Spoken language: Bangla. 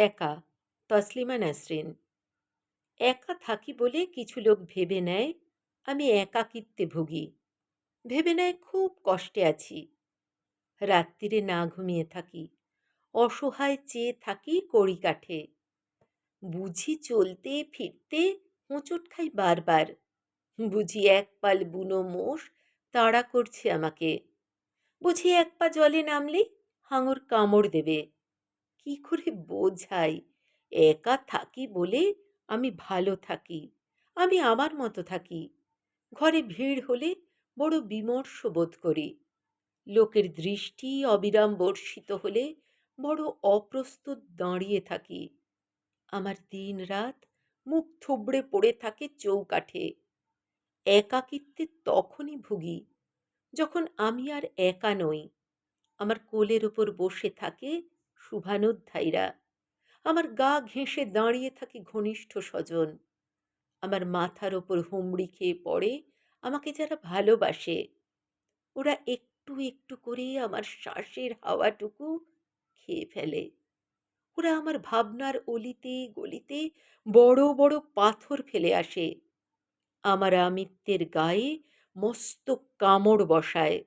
একা, তসলিমা নাসরিন। একা থাকি বলে কিছু লোক ভেবে নেয়, আমি একাকিত্বে ভুগি। ভেবে নেয় খুব কষ্টে আছি। রাত্রিরে না ঘুমিয়ে থাকি। অসহায় চেয়ে থাকি কড়ি কাঠে। বুঝি চলতে ফিরতে হোঁচট খাই বারবার। বুঝি এক পাল বুনো মোষ তাড়া করছে আমাকে। বুঝি এক পা জলে নামলে হাঙর কামড় দেবে। কি করে বোঝাই? একা থাকি বলে আমি ভালো থাকি, আমি আমার মতো থাকি। ঘরে ভিড় হলে বড় বিমর্ষ বোধ করি। লোকের দৃষ্টি অবিরাম বর্ষিত হলে বড় অপ্রস্তুত দাঁড়িয়ে থাকি। আমার দিন রাত মুখ থুবড়ে পড়ে থাকে চৌকাঠে। একাকিত্বে তখনই ভুগি, যখন আমি আর একা নই। আমার কোলের ওপর বসে থাকে শুভানুধ্যায়ীরা, আমার গা ঘেঁষে দাঁড়িয়ে থাকে ঘনিষ্ঠ স্বজন। আমার মাথার ওপর হুমড়ি খেয়ে পড়ে আমাকে যারা ভালোবাসে, ওরা একটু একটু করে আমার শ্বাসের হাওয়াটুকু খেয়ে ফেলে। ওরা আমার ভাবনার অলিতে গলিতে বড় বড় পাথর ফেলে আসে। আমার আমিত্বের গায়ে মস্ত কামড় বসায়।